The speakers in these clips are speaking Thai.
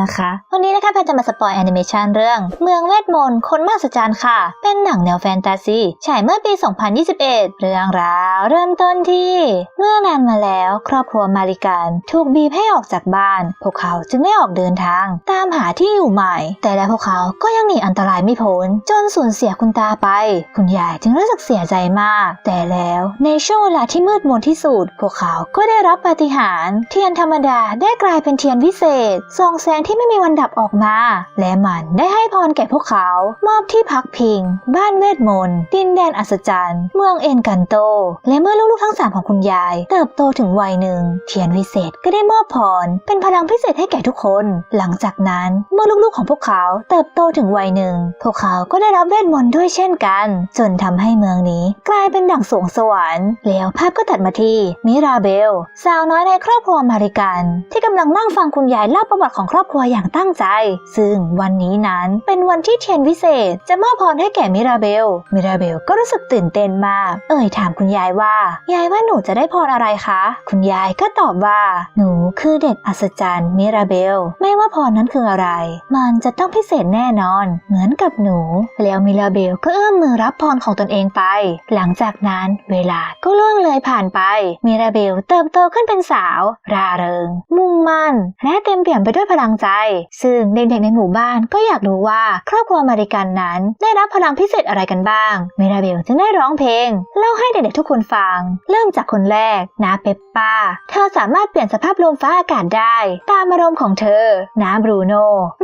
นะคะวันนี้นะคะแพรจะมาสปอยแอนิเมชันเรื่อง เมืองเวทมนต์คนมหัศจรรย์ค่ะ เป็นหนังแนวแฟนตาซีฉายเมื่อปี 2021 เรื่องราวเริ่มต้นที่ เมื่อนานมาแล้วครอบครัวมาริกันถูกบีบให้ออกจากบ้าน พวกเขาจึงได้ออกเดินทาง ตามหาที่อยู่ใหม่ แต่แล้วพวกเขาก็ยังหนีอันตรายไม่พ้นจนสูญเสียคุณตาไป คุณยายจึงรู้สึกเสียใจมาก แต่แล้วในช่วงเวลาที่มืดมนที่สุดพวกเขาก็ได้รับปาฏิหาริย์เทียนธรรมดาได้กลายเป็นเทียนวิเศษส่องแสงที่ไม่มีวันดับออกมา และมันได้ให้พรแก่พวกเขา มอบที่พักพิง บ้านเวทมนต์ ดินแดนอัศจรรย์ เมืองเอ็นกันโต และเมื่อลูกๆทั้งสามของคุณยาย เติบโตถึงวัยหนึ่ง เทียนวิเศษก็ได้มอบพร เป็นพลังพิเศษให้แก่ทุกคน หลังจากนั้นเมื่อลูกๆของพวกเขาเติบโตถึงวัยหนึ่ง พวกเขาก็ได้รับเวทมนต์ด้วยเช่นกัน จนทำให้เมืองนี้กลายเป็นดั่งสวงสวรรค์ แล้วภาพก็ตัดมาที่มิราเบล สาวน้อยในครอบครัวมาริกัน ที่กำลังนั่งฟังคุณยายเล่าประวัติของครอบครัวอย่างตั้งใจ ซึ่งวันนี้นั้นเป็นวันที่เทียนวิเศษ จะมอบพรให้แก่มิราเบล มิราเบลก็รู้สึกตื่นเต้นมาก เอ่ยถามคุณยายว่า ยายว่าหนูจะได้พรอะไรคะ คุณยายก็ตอบว่า หนูคือเด็กอัศจรรย์มิราเบล ไม่ว่าพรนั้นคืออะไร มันจะต้องพิเศษแน่นอน เหมือนกับหนู แล้วมิราเบลก็เอื้อมมือรับพรของตนเองไป หลังจากนั้นเวลาก็ล่วงเลยผ่านไป มิราเบลเติบโตขึ้นเป็นสาว ราเริง มุ่งมั่น และเต็มเปี่ยมไปด้วยพลังใจ ซึ่งเด็กๆในหมู่บ้านก็อยากรู้ว่าครอบครัวมาริกันนั้น ได้รับพลังพิเศษอะไรกันบ้าง มิราเบลจึงได้ร้องเพลง เล่าให้เด็กๆทุกคนฟัง เริ่มจากคนแรกนาเปปป้า เธอสามารถเปลี่ยนสภาพลมฟ้าอากาศได้ ตามอารมณ์ของเธอนาบรูโน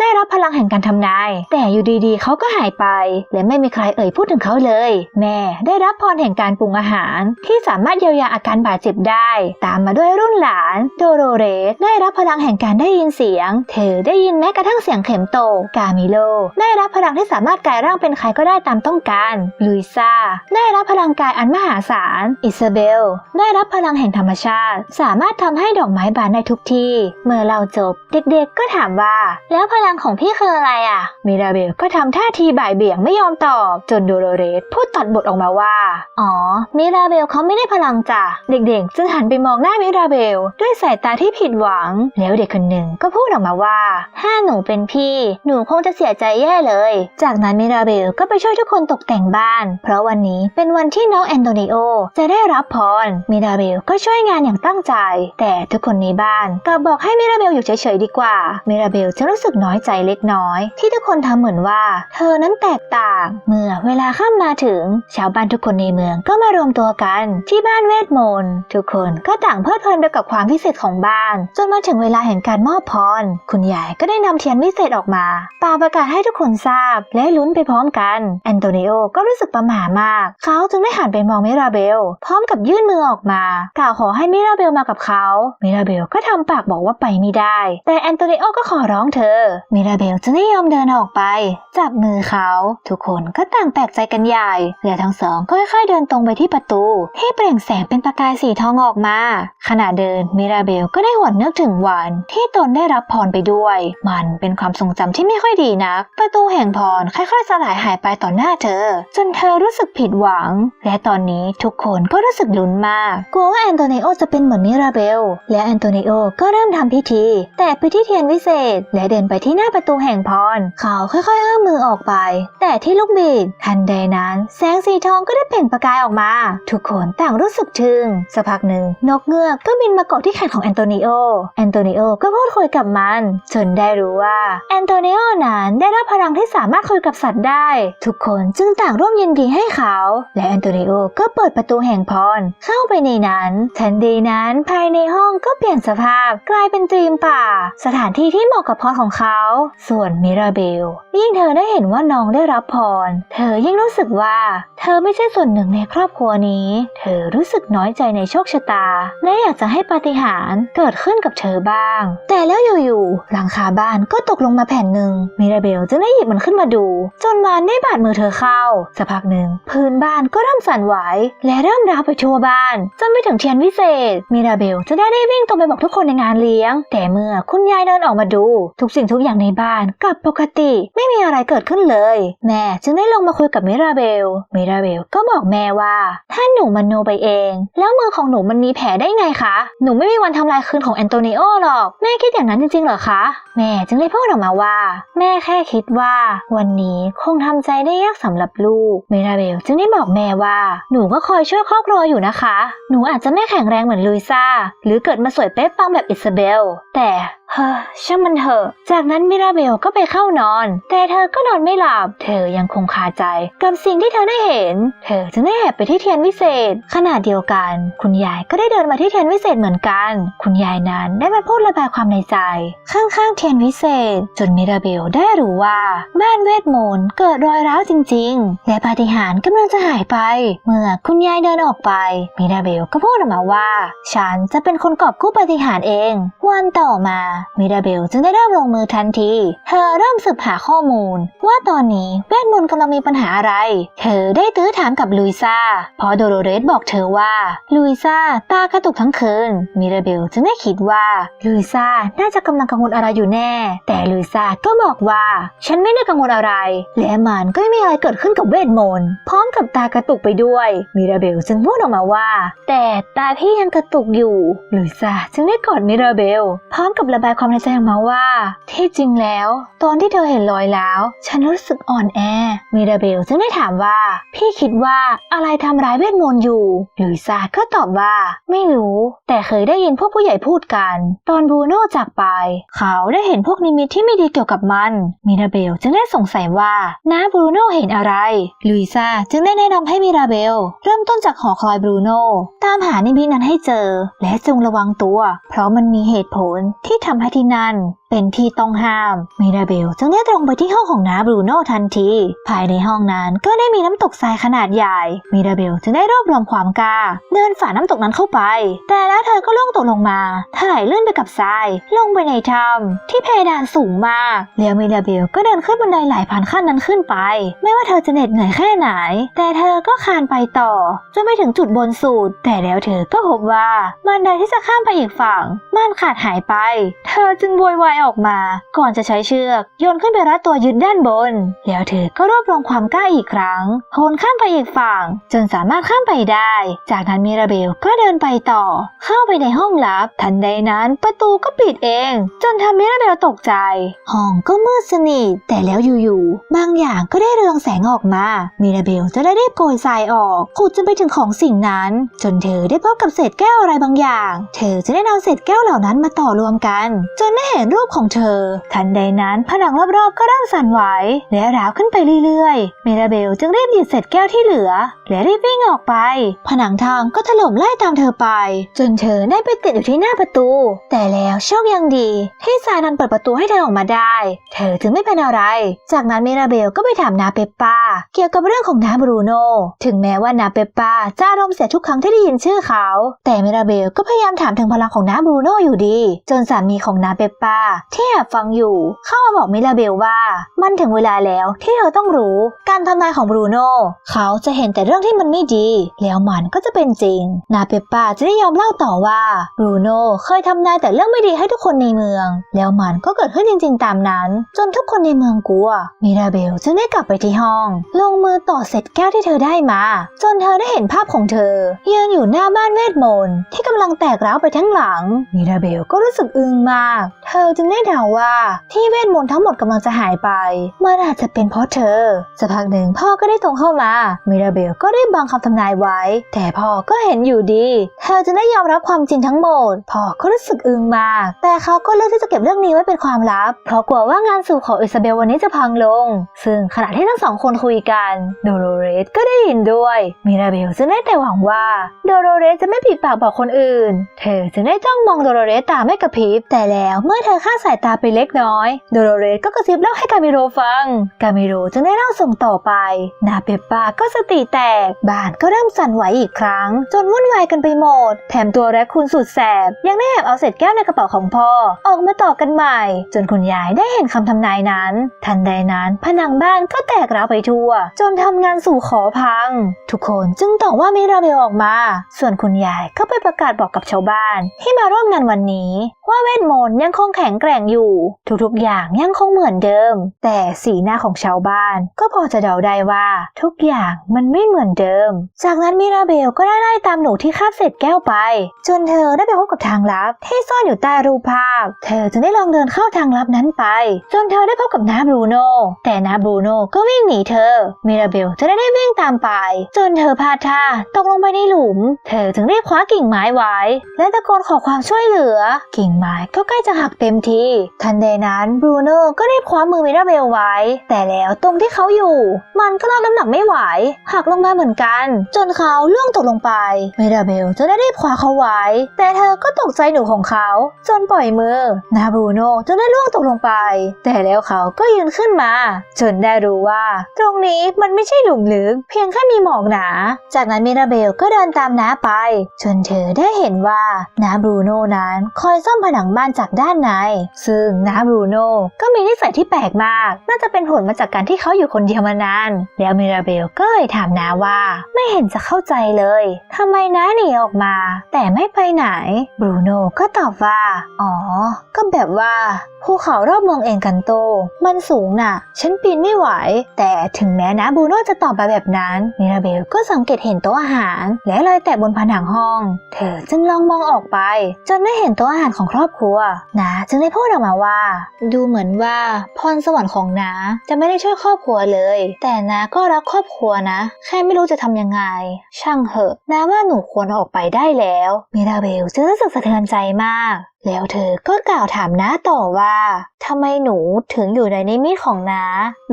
ได้รับพลังแห่งการทำนาย แต่อยู่ดีๆเขาก็หายไป และไม่มีใครเอ่ยพูดถึงเขาเลย แม่ได้รับพรแห่งการปรุงอาหาร ที่สามารถเยียวยาอาการบาดเจ็บได้ ตามมาด้วยรุ่นหลาน โดโรเรสได้รับพลังแห่งการได้ยินเสียง เธอได้ยินแม้กระทั่งเสียงเข็มโต กามิโล ได้รับพลังที่สามารถกลายร่างเป็นใครก็ได้ตามต้องการ ลุยซาได้รับพลังกายอันมหาศาล อิซาเบล ได้รับพลังแห่งธรรมชาติ สามารถทำให้ดอกไม้บานได้ทุกที่ เมื่อเราจบ เด็กๆก็ถามว่า แล้วพลังของพี่คืออะไรอะ มิราเบลก็ทำท่าทีบ่ายเบี่ยงไม่ยอมตอบ จนโดโรเรสพูดตัดบทออกมาว่า อ๋อ มิราเบลเขาไม่ได้พลังจ้ะ เด็กๆ จึงหันไปมองหน้ามิราเบล ด้วยสายตาที่ผิดหวัง แล้วเด็กคนหนึ่งก็พูดออกมาว่าถ้าหนูเป็นพี่ หนูคงจะเสียใจแย่เลย จากนั้นมิราเบลก็ไปช่วยทุกคนตกแต่งบ้าน เพราะวันนี้เป็นวันที่น้องแอนโตนิโอจะได้รับพร มิราเบลก็ช่วยงานอย่างตั้งใจ แต่ทุกคนในบ้านกลับบอกให้มิราเบลอยู่เฉยๆดีกว่า มิราเบลจะรู้สึกน้อยใจเล็กน้อย ที่ทุกคนทำเหมือนว่า เธอนั้นแตกต่าง เมื่อเวลาค่ำมาถึง ชาวบ้านทุกคนในเมืองก็มารวมตัวกันที่บ้านเวทมนต์ทุกคนก็ต่างเพลิดเพลินไปกับความพิเศษของบ้าน จนมาถึงเวลาแห่งการมอบพร คุณยายก็ได้นำเทียนวิเศษออกมาปาประกาศให้ทุกคนทราบและลุ้นไปพร้อมกัน แอนโตนิโอก็รู้สึกประหม่ามาก เขาจึงได้หันไปมองมิราเบล พร้อมกับยื่นมือออกมา กล่าวขอให้มิราเบลมากับเขา มิราเบลก็ทำปากบอกว่าไปไม่ได้ แต่แอนโตนิโอก็ขอร้องเธอ มิราเบลจึงได้ยอมเดินออกไป จับมือเขา ทุกคนก็ต่างแปลกใจกันใหญ่และทั้งสองก็ค่อยๆเดินตรงไปที่ประตูที่เปล่งแสงเป็นประกายสีทองออกมา ขณะเดินมิราเบลก็ได้หวนนึกถึงวันที่ตนได้รับพรไปด้วยมันเป็นความทรงจำที่ไม่ค่อยดีนัก ประตูแห่งพรค่อยๆสลายหายไปต่อหน้าเธอ จนเธอรู้สึกผิดหวัง และตอนนี้ทุกคนก็รู้สึกลุ้นมาก กลัวว่าแอนโตนิโอจะเป็นเหมือนมิราเบล และแอนโตนิโอก็เริ่มทำพิธี แต่พิธีเทียนวิเศษ และเดินไปที่หน้าประตูแห่งพร เขาค่อยๆเอื้อมมือออกไป แต่ที่ลูกบิดทันใดนั้น แสงสีทองก็ได้เปล่งประกายออกมา ทุกคนต่างรู้สึกทึ่งสักพักหนึ่งนกเงือกก็บินมาเกาะที่แขนของแอนโตนิโอ แอนโตนิโอก็พูดคุยกับมันจนได้รู้ว่าแอนโตนิโอนั้นได้รับพลังที่สามารถคุยกับสัตว์ได้ ทุกคนจึงต่างร่วมยินดีให้เขา และแอนโตนิโอก็เปิดประตูแห่งพรเข้าไปในนั้นทันทีนั้นภายในห้องก็เปลี่ยนสภาพกลายเป็นธีมป่า สถานที่ที่เหมาะกับพรของเขา ส่วนมิราเบลยิ่งเธอได้เห็นว่าน้องได้รับพร เธอยิ่งรู้สึกว่า เธอไม่ใช่ส่วนหนึ่งในครอบครัวนี้ เธอรู้สึกน้อยใจในโชคชะตา และอยากจะให้ปาฏิหาริย์เกิดขึ้นกับเธอบ้าง แต่แล้วอยู่ๆหลังคาบ้านก็ตกลงมาแผ่นหนึ่งมิราเบลจึงได้หยิบมันขึ้นมาดู จนมันได้บาดมือเธอเข้าสักพักหนึ่งพื้นบ้านก็เริ่มสั่นไหวและเริ่มร้าวไปทั่วบ้านจนไปถึงเทียนวิเศษ มิราเบลจะได้ได้วิ่งตรงไปบอกทุกคนในงานเลี้ยง แต่เมื่อคุณยายเดินออกมาดู ทุกสิ่งทุกอย่างในบ้านกลับปกติไม่มีอะไรเกิดขึ้นเลย แม่จึงได้ลงมาคุยกับมิราเบล มิราเบลก็บอกแม่ว่า ถ้าหนูมันโนไปเอง แล้วมือของหนูมันมีแผลได้ไงคะ หนูไม่มีวันทำลายคืนของแอนโตนิโอหรอก แม่คิดอย่างนั้นจริงๆเหรอคะแม่จึงได้พูดออกมาว่า แม่แค่คิดว่า วันนี้คงทำใจได้ยากสำหรับลูก เมราเบลจึงได้บอกแม่ว่า หนูก็คอยช่วยครอบครัวอยู่นะคะ หนูอาจจะไม่แข็งแรงเหมือนลุยซ่า หรือเกิดมาสวยเป๊ะปังแบบอิซาเบล แต่เฮ้อช่างมันเถอะ จากนั้นมิราเบลก็ไปเข้านอน แต่เธอก็นอนไม่หลับ เธอยังคงคาใจ กับสิ่งที่เธอได้เห็น เธอจึงได้แอบไปที่เทียนวิเศษ ขณะเดียวกัน คุณยายก็ได้เดินมาที่เทียนวิเศษเหมือนกัน คุณยายนั้นได้มาพูดระบายความในใจข้าข้างๆเทียนวิเศษ จนมิราเบลได้รู้ว่าบ้านเวทมนต์เกิดรอยร้าวจริง ๆ และปาฏิหาริย์กำลังจะหายไป เมื่อคุณยายเดินออกไป มิราเบลก็พูดออกมาว่า ฉันจะเป็นคนกอบกู้ปาฏิหาริย์เอง วันต่อมา มิราเบลจึงได้เริ่มลงมือทันที เธอเริ่มสืบหาข้อมูล ว่าตอนนี้เวทมนต์กำลังมีปัญหาอะไร เธอได้ตื้อถามกับลุยซ่าเพราะโดโรเรสบอกเธอว่าลุยซ่าตากระตุกทั้งคืน มิราเบลจึงได้คิดว่าลุยซ่าน่าจะกำลังกังวลอะไรอยู่แน่ แต่ลุยซ่าก็บอกว่า ฉันไม่ได้กังวลอะไร และมันก็ไม่มีอะไรเกิดขึ้นกับเวทมนต์พร้อมกับตากระตุกไปด้วย มิราเบลจึงพูดออกมาว่า แต่ตาพี่ยังกระตุกอยู่ลุยซ่าจึงได้กอดมิราเบล พร้อมกับระบายความในใจออกมาว่า ที่จริงแล้ว ตอนที่เธอเห็นรอยแล้ว ฉันรู้สึกอ่อนแอ มิราเบลจึงได้ถามว่า พี่คิดว่าอะไรทำร้ายเวทมนต์อยู่ลุยซ่าก็ตอบว่า ไม่รู้ แต่เคยได้ยินพวกผู้ใหญ่พูดกัน ตอนบูโน่จากไปเขาได้เห็นพวกนิมิตที่ไม่ดีเกี่ยวกับมัน มิราเบลจึงได้สงสัยว่าน้าบรูโน่เห็นอะไร ลุยซาจึงได้แนะนำให้มิราเบล เริ่มต้นจากหอคอยบรูโน่ตามหานิมิตนั้นให้เจอ และจงระวังตัว เพราะมันมีเหตุผลที่ทำให้ที่นั่น เป็นที่ต้องห้ามมิราเบลจึงได้ตรงไปที่ห้องของน้าบรูโน่ทันที ภายในห้องนั้นก็ได้มีน้ำตกทรายขนาดใหญ่ มิราเบลจึงได้รวบรวมความกล้า เดินฝ่าน้ำตกนั้นเข้าไป แต่แล้วเธอก็ล่วงตกลงมาถลายลื่นไปกับทราย ลงไปในถ้ำที่เพดานสูงมากแล้วมิราเบลก็เดินขึ้นบันไดหลายพันขั้นนั้นขึ้นไป ไม่ว่าเธอจะเหน็ดเหนื่อยแค่ไหน แต่เธอก็คานไปต่อจนไปถึงจุดบนสุดแต่แล้วเธอก็พบว่าบันไดที่จะข้ามไปอีกฝั่ง มันขาดหายไป เธอจึงโวยวายออกมา ก่อนจะใช้เชือกโยนขึ้นไปรัดตัวยึดด้านบน แล้วเธอก็รวบรวมความกล้าอีกครั้งโหนข้ามไปอีกฝั่ง จนสามารถข้ามไปได้ จากนั้นมิราเบลก็เดินไปต่อ เข้าไปในห้องลับ ทันใดนั้นประตูก็ปิดเอง จนทำมิราเบลตกใจ ห้องก็มืดสนิทแต่แล้วอยู่ๆบางอย่างก็ได้เรืองแสงออกมา มิราเบลจะได้รีบโกยทรายออกขุดจนไปถึงของสิ่งนั้น จนเธอได้พบกับเศษแก้วอะไรบางอย่าง เธอจะได้นำเศษแก้วเหล่านั้นมาต่อรวมกัน จนได้เห็นรูปของเธอ ทันใดนั้นผนังรอบๆ ก็เริ่มสั่นไหว และร้าวขึ้นไปเรื่อยๆ เมราเบลจึงรีบหยิบเศษแก้วที่เหลือ และรีบวิ่งออกไป ผนังทางก็ถล่มไล่ตามเธอไป จนเธอได้ไปติดอยู่ที่หน้าประตู แต่แล้วโชคยังดี ที่ซานันเปิดประตูให้เธอออกมาได้ เธอจึงไม่เป็นอะไร จากนั้นเมราเบลก็ไปถามนาเปปปาเกี่ยวกับเรื่องของนาบรูโนถึงแม้ว่านาเปปปาจะอารมณ์เสียทุกครั้งที่ได้ยินชื่อเขา แต่เมราเบลก็พยายามถามถึงพลังของนาบรูโนอยู่ดี จนสามีของนาเปปปาที่แอบฟังอยู่ เข้ามาบอกมิราเบลว่า มันถึงเวลาแล้วที่เธอต้องรู้การทำนายของบรูโนเขาจะเห็นแต่เรื่องที่มันไม่ดี แล้วมันก็จะเป็นจริง นาเปปปาจะได้ยอมเล่าต่อว่าบรูโนเคยทำนายแต่เรื่องไม่ดีให้ทุกคนในเมือง แล้วมันก็เกิดขึ้นจริง ๆ ตามนั้น จนทุกคนในเมืองกลัวมิราเบลจึงได้กลับไปที่ห้อง ลงมือต่อเสร็จแก้วที่เธอได้มา จนเธอได้เห็นภาพของเธอยืนอยู่หน้าบ้านเวทมนต์ที่กำลังแตกร้าวไปทั้งหลังมิราเบลก็รู้สึกอึ้งมาก เธอจึงได้เดาว่าที่เวทมนต์ทั้งหมดกำลังจะหายไปมันอาจจะเป็นเพราะเธอสักพักหนึ่งพ่อก็ได้ตรงเข้ามามิราเบลก็ได้บังคำทำนายไว้ แต่พ่อก็เห็นอยู่ดี เธอจะได้ยอมรับความจริงทั้งหมดพ่อก็รู้สึกอึ้งมาก แต่เขาก็เลือกที่จะเก็บเรื่องนี้ไว้เป็นความลับ เพราะกลัวว่างานสู่ของอิซาเบลวันนี้จะพังลง ซึ่งขณะที่ทั้งสองคนคุยกันโดโรเรสก็ได้ยินด้วยมิราเบลจึงได้แต่หวังว่าโดโรเรสจะไม่ปิดปากบอกคนอื่น เธอจึงได้จ้องมองโดโรเรสตาไม่กระพริบแต่แล้วเมื่อเธอคาดสายตาไปเล็กน้อย โดโรเรสก็กระซิบเล่าให้กามิโรฟัง กามิโรจึงได้เล่าส่งต่อไปนาเปปปาก็สติแตก บ้านก็เริ่มสั่นไหวอีกครั้ง จนวุ่นวายกันไปหมด แถมตัวแรคคูนสุดแสบ ยังได้แอบเอาเศษแก้วในกระเป๋าของพ่อ ออกมาต่อกันใหม่ จนคุณยายได้เห็นคำทำนายนั้น ทันใดนั้นผนังบ้านก็แตกร้าวไปทั่ว จนทำงานสู่ขอพัง ทุกคนจึงต่อว่ามิราเบลออกมา ส่วนคุณยายก็ไปประกาศบอกกับชาวบ้าน ที่มาร่วมงานวันนี้ ว่าเวทมนต์ยังคงแข็งแกร่งอยู่ ทุกๆอย่างยังคงเหมือนเดิม แต่สีหน้าของชาวบ้าน ก็พอจะเดาได้ว่า ทุกอย่างมันไม่เหมือนเดิม จากนั้นมิราเบลก็ได้ไล่ตามหนูที่คาบเศษแก้วไป จนเธอได้ไปพบกับทางลับ ที่ซ่อนอยู่ใต้รูปภาพ เธอจึงได้ลองเดินเข้าทางลับนั้นไป จนเธอได้พบกับน้าบรูโน่แต่น้าบรูโน่ก็วิ่งหนีเธอมิราเบลจะได้ได้วิ่งตามไป จนเธอพลาดท่าตกลงไปในหลุม เธอจึงรีบคว้ากิ่งไม้ไว้ และตะโกนขอความช่วยเหลือ กิ่งไม้ก็ใกล้จะหักเต็มทีทันใดนั้นบรูโน่ก็รีบคว้ามือมิราเบลไว้ แต่แล้วตรงที่เขาอยู่ มันก็รับน้ำหนักไม่ไหวหักลงมาเหมือนกัน จนเขาล่วงตกลงไปมิราเบลจะได้รีบคว้าเขาไว้ แต่เธอก็ตกใจหนูของเขา จนปล่อยมือนาบรูโน่จะได้ล่วงตกลงไป แต่แล้วเขาก็ยืนขึ้นมา จนได้รู้ว่า ตรงนี้มันไม่ใช่หลุมลึก เพียงแค่มีหมอกหนา จากนั้นมิราเบลก็เดินตามน้าไป จนเธอได้เห็นว่าน้าบรูโน่นั้นคอยซ่อมผนังบ้านจากด้านในซึ่งน้าบรูโน่ก็มีนิสัยที่แปลกมาก น่าจะเป็นผลมาจากการที่เขาอยู่คนเดียวมานาน แล้วมิราเบลก็เลยถามน้าว่า ไม่เห็นจะเข้าใจเลยทำไมน้าหนีออกมา แต่ไม่ไปไหน บรูโน่ก็ตอบว่า อ๋อ ก็แบบว่าภูเขารอบเมืองเองกันโต มันสูงน่ะ ฉันปีนไม่ไหว แต่ถึงแม้นะบรูโน่จะตอบมาแบบนั้น มิราเบลก็สังเกตเห็นโต๊ะอาหาร และรอยแตะบนผนังห้อง เธอจึงลองมองออกไป จนได้เห็นโต๊ะอาหารของครอบครัวนาจึงได้พูดออกมาว่า ดูเหมือนว่าพรสวรรค์ของนาจะไม่ได้ช่วยครอบครัวเลย แต่นาก็รักครอบครัวนะ แค่ไม่รู้จะทำยังไง ช่างเหอะนาว่าหนูควรออกไปได้แล้วมิราเบลจึงรู้สึกสะเทือนใจมากแล้วเธอก็กล่าวถามน้าต่อว่าทำไมหนูถึงอยู่ในนิมิตของน้า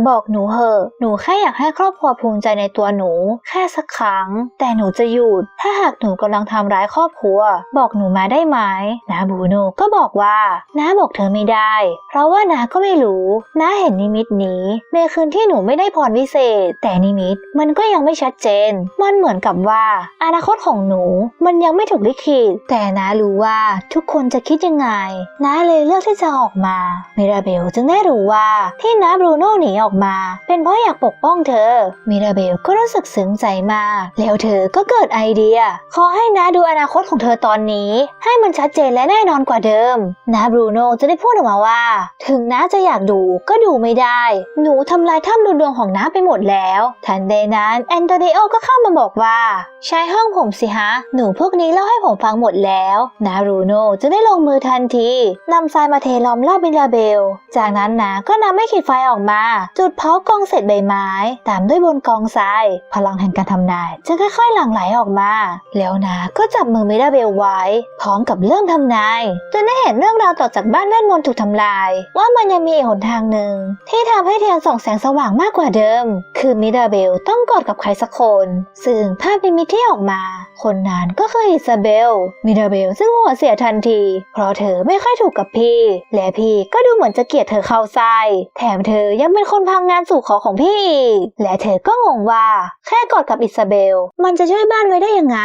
บอกหนูเหอะ หนูแค่อยากให้ครอบครัวภูมิใจในตัวหนู แค่สักครั้ง แต่หนูจะหยุด ถ้าหากหนูกำลังทำร้ายครอบครัว บอกหนูมาได้ไหมนาบูโนก็บอกว่าน้าบอกเธอไม่ได้ เพราะว่าน้าก็ไม่รู้น้าเห็นนิมิตนี้ ในคืนที่หนูไม่ได้พรวิเศษ แต่นิมิตมันก็ยังไม่ชัดเจน มันเหมือนกับว่า อนาคตของหนู มันยังไม่ถูกลิขิตแต่น้ารู้ว่าทุกคนจะคิดยังไง น้าเลยเลือกที่จะออกมา มิราเบลจึงได้รู้ว่าที่น้าบรูโน่หนีออกมา เป็นเพราะอยากปกป้องเธอ มิราเบลก็รู้สึกซึ้งใจมาก แล้วเธอก็เกิดไอเดีย ขอให้น้าดูอนาคตของเธอตอนนี้ ให้มันชัดเจนและแน่นอนกว่าเดิม น้าบรูโน่จะได้พูดออกมาว่า ถึงน้าจะอยากดูก็ดูไม่ได้ หนูทำลายถ้ำดูดวงของน้าไปหมดแล้ว ทันใดนั้นแอนโตนิโอก็เข้ามาบอกว่า ใช้ห้องผมสิฮะ หนูพวกนี้เล่าให้ผมฟังหมดแล้ว นารูโน่จะได้ลงมือทันทีนำทรายมาเทล้อมรอบมิลาเบล จากนั้นนาก็นำไม่ขีดไฟออกมา จุดเผากองเศษใบไม้ ตามด้วยบนกองทราย พลังแห่งการทำนายจะค่อยๆหลั่งไหลออกมา แล้วนาก็จับมือมิลาเบลไว้ พร้อมกับเริ่มทำนายจนได้เห็นเรื่องราวต่อจากบ้านเวทมนถูกทำลาย ว่ามันยังมีอีกหนทางหนึ่ง ที่ทำให้เทียนส่องแสงสว่างมากกว่าเดิม คือมิราเบลต้องกอดกับใครสักคน ซึ่งภาพนิมิตที่ออกมา คนนั้นก็คืออิซาเบลมิราเบลซึ่งหัวเสียทันทีเพราะเธอไม่ค่อยถูกกับพี่ และพี่ก็ดูเหมือนจะเกลียดเธอเข้าไส้แถมเธอยังเป็นคนพังงานสู่ขอของพี่อีก และเธอก็งงว่า แค่กอดกับอิซาเบล มันจะช่วยบ้านไว้ได้ยังไง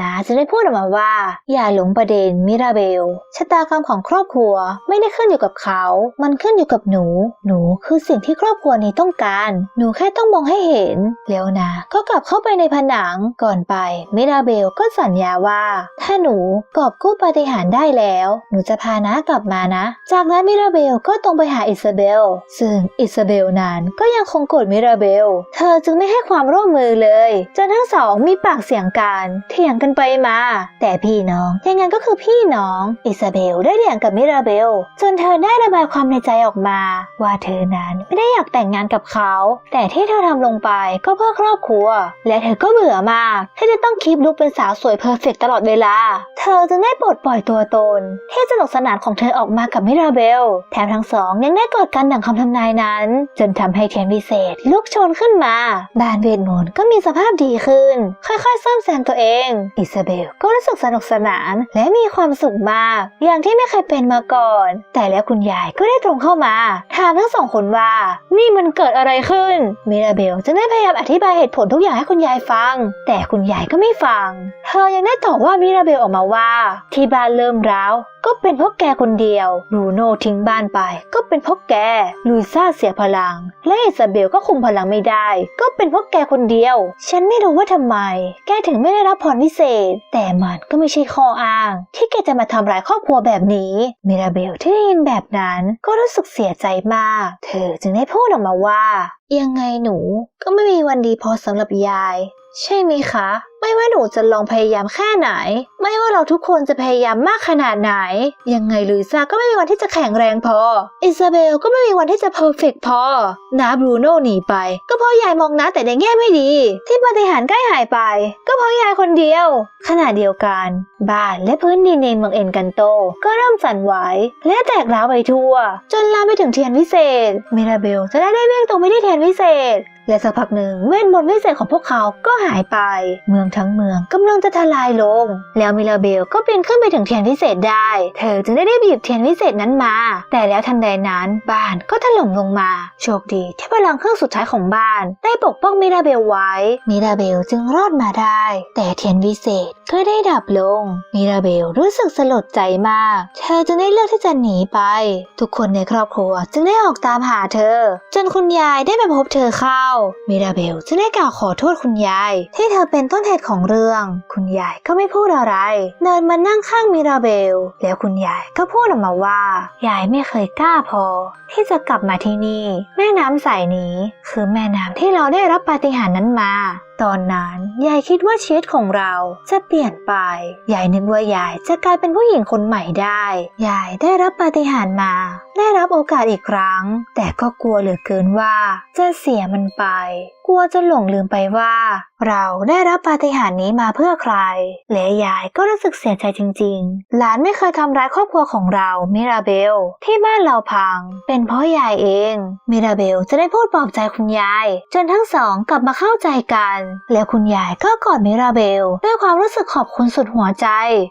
นาจะได้พูดออกมาว่า อย่าหลงประเด็นมิราเบล ชะตากรรมของครอบครัวไม่ได้ขึ้นอยู่กับเขา มันขึ้นอยู่กับหนู หนูคือสิ่งที่ครอบครัวนี้ต้องการ หนูแค่ต้องมองให้เห็น แล้วนะก็กลับเข้าไปในผนังก่อนไปมิราเบลก็สัญญาว่า ถ้าหนูกอบกู้ปาฏิหาริย์ได้แล้วหนูจะพาน้ากลับมานะ จากนั้นมิราเบลก็ตรงไปหาอิซาเบล ซึ่งอิซาเบลนั้นก็ยังคงโกรธมิราเบล เธอจึงไม่ให้ความร่วมมือเลยจนทั้งสองมีปากเสียงกันเถียงกันไปมา แต่พี่น้องยังไงก็คือพี่น้อง อิซาเบลได้เถียงกับมิราเบล จนเธอได้ระบายความในใจออกมา ว่าเธอนั้นไม่ได้อยากแต่งงานกับเขา แต่ที่เธอทำลงไปก็เพื่อครอบครัว และเธอก็เบื่อมากที่จะต้องคีบลุกเป็นสาวสวยเพอร์เฟกต์ตลอดเวลา เธอจึงได้ปลดปล่อยตัวตนที่สนุกสนานของเธอออกมากับมิราเบล แถมทั้งสองยังได้กอดกันดังคำทำนายนั้น จนทำให้เทียนวิเศษลุกโชนขึ้นมาบ้านเวทมนต์ก็มีสภาพดีขึ้น ค่อยๆซ่อมแซมตัวเอง อิซาเบลก็รู้สึกสนุกสนานและมีความสุขมาก อย่างที่ไม่เคยเป็นมาก่อน แต่แล้วคุณยายก็ได้ตรงเข้ามาถามทั้งสองคนว่า นี่มันเกิดอะไรขึ้นมิราเบลจึงได้พยายามอธิบายเหตุผลทุกอย่างให้คุณยายฟัง แต่คุณยายก็ไม่ฟัง เธอยังได้ตอบว่ามิราเบลออกมาว่า ที่บ้านเริ่มร้าวก็เป็นเพราะแกคนเดียวบรูโน่ทิ้งบ้านไป ก็เป็นเพราะแกลุยซ่าเสียพลัง และอิซาเบลก็คุมพลังไม่ได้ ก็เป็นเพราะแกคนเดียว ฉันไม่รู้ว่าทำไม แกถึงไม่ได้รับพรพิเศษ แต่มันก็ไม่ใช่ข้ออ้าง ที่แกจะมาทำร้ายครอบครัวแบบนี้มิราเบลที่ได้ยินแบบนั้นก็รู้สึกเสียใจมาก เธอจึงได้พูดออกมาว่ายังไงหนูก็ไม่มีวันดีพอสำหรับยาย ใช่ไหมคะ ไม่ว่าหนูจะลองพยายามแค่ไหน ไม่ว่าเราทุกคนจะพยายามมากขนาดไหน ยังไงลุยซาก็ไม่มีวันที่จะแข็งแรงพอ อิซาเบลก็ไม่มีวันที่จะเพอร์เฟกพอนาบรูโน่หนีไป ก็เพราะยายมองน้าแต่ในแง่ไม่ดี ที่ปฏิหารใกล้หายไป ก็เพราะยายคนเดียว ขณะเดียวกัน บ้านและพื้นดินในเมืองเอ็นกันโต ก็เริ่มสั่นไหวและแตกร้าวไปทั่ว จนลามไปถึงเทียนวิเศษมิราเบลจะได้ได้เวี่ยงตรงไปที่เทียนวิเศษ และสักพักหนึ่งเวทมนต์วิเศษของพวกเขาก็หายไป เมืองทั้งเมืองกำลังจะทลายลง แล้วมิลาเบลก็ปีนขึ้นไปถึงเทียนวิเศษได้ เธอจึงได้ได้ไปหยิบเทียนวิเศษนั้นมา แต่แล้วทันใดนั้นบ้านก็ถล่มลงมา โชคดีที่พลังเครื่องสุดท้ายของบ้าน ได้ปกป้องมิลาเบลไว้ มิลาเบลจึงรอดมาได้ แต่เทียนวิเศษก็ได้ดับลง มิลาเบลรู้สึกสลดใจมาก เธอจึงได้เลือกที่จะหนีไป ทุกคนในครอบครัวจึงได้ออกตามหาเธอ จนคุณยายได้มาพบเธอเข้ามิราเบลจึงได้กล่าวขอโทษคุณยาย ที่เธอเป็นต้นเหตุของเรื่อง คุณยายก็ไม่พูดอะไร เดินมานั่งข้างมิราเบล แล้วคุณยายก็พูดออกมาว่า ยายไม่เคยกล้าพอ ที่จะกลับมาที่นี่ แม่น้ำสายนี้ คือแม่น้ำที่เราได้รับปาฏิหาริย์นั้นมา ตอนนั้นยายคิดว่าชีวิตของเราจะเปลี่ยนไป ยายนึกว่ายายจะกลายเป็นผู้หญิงคนใหม่ได้ ยายได้รับปาฏิหาริย์มา ได้รับโอกาสอีกครั้ง แต่ก็กลัวเหลือเกินว่าจะเสียมันไป กลัวจะหลงลืมไปว่า เราได้รับปาฏิหาริย์นี้มาเพื่อใคร และยายก็รู้สึกเสียใจจริง ๆ หลานไม่เคยทำร้ายครอบครัวของเรา มิราเบล ที่บ้านเราพัง เป็นเพราะยายเอง มิราเบลจะได้พูดปลอบใจคุณยาย จนทั้งสองกลับมาเข้าใจกัน แล้วคุณยายก็กอดมิราเบล ด้วยความรู้สึกขอบคุณสุดหัวใจ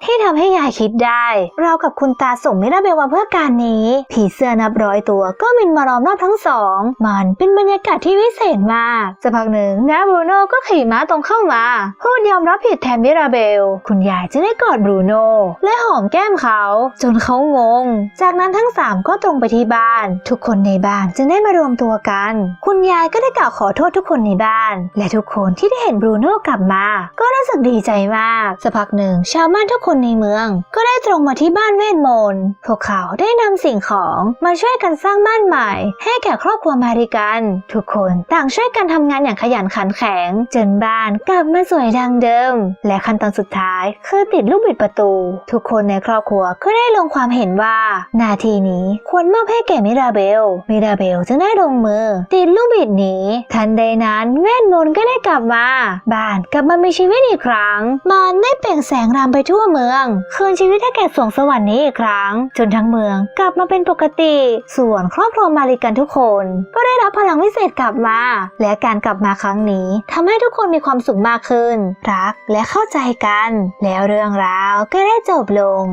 ที่ทำให้ยายคิดได้ เรากับคุณตาส่งมิราเบลมาเพื่อการนี้ ผีเสื้อนับร้อยตัวก็บินมาล้อมรอบทั้งสอง มันเป็นบรรยากาศที่วิเศษมากสักพักหนึ่งนะบรูโน่ก็ขี่ม้าตรงเข้ามา พูดยอมรับผิดแทนมิราเบล คุณยายจึงได้กอดบรูโน่และหอมแก้มเขา จนเขางง จากนั้นทั้งสามก็ตรงไปที่บ้าน ทุกคนในบ้านจึงได้มารวมตัวกัน คุณยายก็ได้กล่าวขอโทษทุกคนในบ้าน และทุกคนที่ได้เห็นบรูโน่กลับมา ก็รู้สึกดีใจมาก สักพักหนึ่งชาวบ้านทุกคนในเมือง ก็ได้ตรงมาที่บ้านเวทมนต์พวกเขาได้นำสิ่งของมาช่วยกันสร้างบ้านใหม่ ให้แก่ครอบครัวมาริกัน ทุกคนต่างช่วยกันทำงานอย่างขยันขันแข็งจนบ้านกลับมาสวยดังเดิม และขั้นตอนสุดท้ายคือติดลูกบิดประตู ทุกคนในครอบครัวก็ได้ลงความเห็นว่า นาทีนี้ควรมอบให้แก่มิราเบล มิราเบลจึงได้ลงมือ ติดลูกบิดนี้ทันใดนั้นเวทมนต์ก็ได้กลับมา บ้านกลับมามีชีวิตอีกครั้ง มันได้เปล่งแสงรามไปทั่วเมือง คืนชีวิตให้แก่สวงสวรรค์นี้อีกครั้ง จนทั้งเมืองกลับมาเป็นปกติ ส่วนครอบครัวมาริกันทุกคน ก็ได้รับพลังวิเศษกลับมา และการกลับมาครั้งนี้ทำให้ทุกคนมีความสุขมากขึ้น รักและเข้าใจกัน แล้วเรื่องราวก็ได้จบลง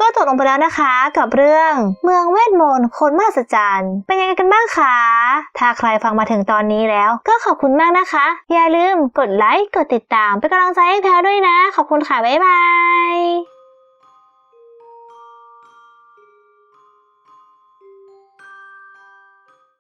ก็จบลงไปแล้วนะคะกับเรื่องเมืองเวทมนต์คนมหัศจรรย์ เป็นยังไงกันบ้างคะ ถ้าใครฟังมาถึงตอนนี้แล้ว ก็ขอบคุณมากนะคะ อย่าลืมกดไลค์ กดติดตามเป็นกำลังใจให้แพลด้วยนะ ขอบคุณค่ะ บ๊ายบาย